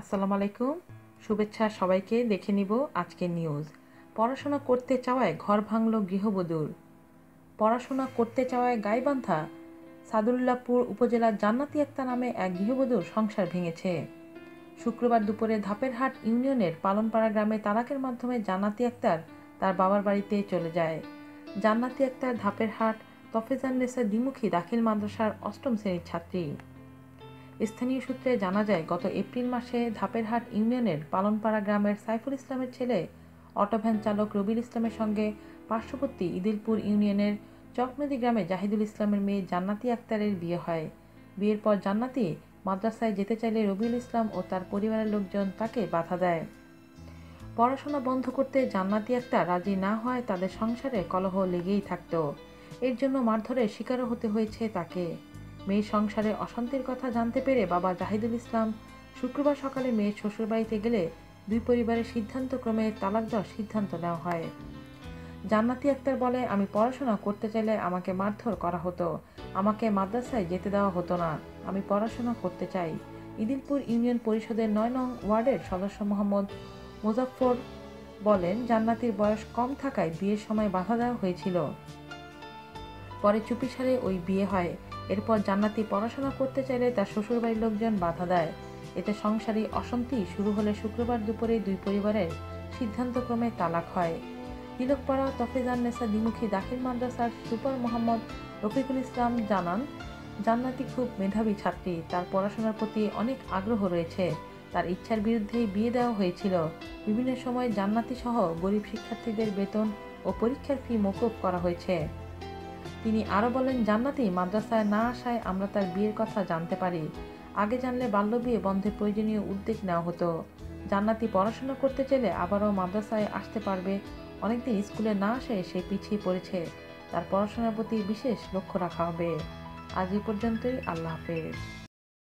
আসসালামু আলাইকুম। শুভেচ্ছা সবাইকে দেখে নিব আজকের নিউজ পড়াশোনা করতে চাওয়ায় ঘর ভাঙল গৃহবধূর। পড়াশোনা করতে চাওয়ায় গাইবান্ধা সাদুল্লাপুর উপজেলার জান্নাতি একটা নামে এক গৃহবধূর সংসার ভেঙেছে। শুক্রবার দুপুরে ধাপেরহাট ইউনিয়নের পালনপাড়া গ্রামে তালাকের মাধ্যমে জান্নাতি আক্তার তার বাবার বাড়িতে চলে যায়। জান্নাতি আক্তার ধাপেরহাট তফেজান নেসা দ্বিমুখী দাখিল মাদ্রাসার অষ্টম শ্রেণির ছাত্রী। স্থানীয় সূত্রে জানা যায়, গত এপ্রিল মাসে ধাপেরহাট ইউনিয়নের পালনপাড়া গ্রামের সাইফুল ইসলামের ছেলে অটোভ্যান চালক রবিল ইসলামের সঙ্গে পার্শ্ববর্তী ইদিলপুর ইউনিয়নের চকনদী গ্রামে জাহিদুল ইসলামের মেয়ে জান্নাতি আক্তারের বিয়ে হয়। বিয়ের পর জান্নাতি মাদ্রাসায় যেতে চাইলে রবিউল ইসলাম ও তার পরিবারের লোকজন তাকে বাধা দেয়। পড়াশোনা বন্ধ করতে জান্নাতি আক্তার রাজি না হয়, তাদের সংসারে কলহ লেগেই থাকত। এর জন্য মারধরের শিকারও হতে হয়েছে তাকে। মেয়ের সংসারে অশান্তির কথা জানতে পেরে বাবা জাহিদুল ইসলাম শুক্রবার সকালে মেয়ের শ্বশুরবাড়িতে গেলে দুই পরিবারের সিদ্ধান্তক্রমে তালাক দেওয়ার সিদ্ধান্ত নেওয়া হয়। জান্নাতি আক্তার বলে, আমি পড়াশোনা করতে চাইলে আমাকে মারধর করা হতো। আমাকে মাদ্রাসায় যেতে দেওয়া হতো না। আমি পড়াশোনা করতে চাই। ইদিলপুর ইউনিয়ন পরিষদের নয় নং ওয়ার্ডের সদস্য মোহাম্মদ মুজাফর বলেন, জান্নাতির বয়স কম থাকায় বিয়ের সময় বাধা দেওয়া হয়েছিল। পরে চুপিসারে ওই বিয়ে হয়। এরপর জান্নাতি পড়াশোনা করতে চাইলে তার শ্বশুরবাড়ির লোকজন বাধা দেয়। এতে সংসারী অশান্তি শুরু হলে শুক্রবার দুপুরে দুই পরিবারের সিদ্ধান্তক্রমে তালাক হয়। তিলকপাড়া তফিজান নেসা দ্বিমুখী দাখিল মাদ্রাসার সুপার মোহাম্মদ রফিকুল ইসলাম জানান, জান্নাতি খুব মেধাবী ছাত্রী, তার পড়াশোনার প্রতি অনেক আগ্রহ রয়েছে। তার ইচ্ছার বিরুদ্ধেই বিয়ে দেওয়া হয়েছিল। বিভিন্ন সময় জান্নাতি সহ গরিব শিক্ষার্থীদের বেতন ও পরীক্ষার ফি মকুব করা হয়েছে। তিনি আরও বলেন, জান্নাতি মাদ্রাসায় না আসায় আমরা তার বিয়ের কথা জানতে পারি। আগে জানলে বাল্য বিয়ে বন্ধে প্রয়োজনীয় উদ্যোগ নেওয়া হতো। জান্নাতি পড়াশোনা করতে চাইলে আবারও মাদ্রাসায় আসতে পারবে। অনেকদিন স্কুলে না আসে সে পিছিয়ে পড়েছে। তার পড়াশোনার প্রতি বিশেষ লক্ষ্য রাখা হবে। আজ এই পর্যন্তই। আল্লাহ হাফেজ।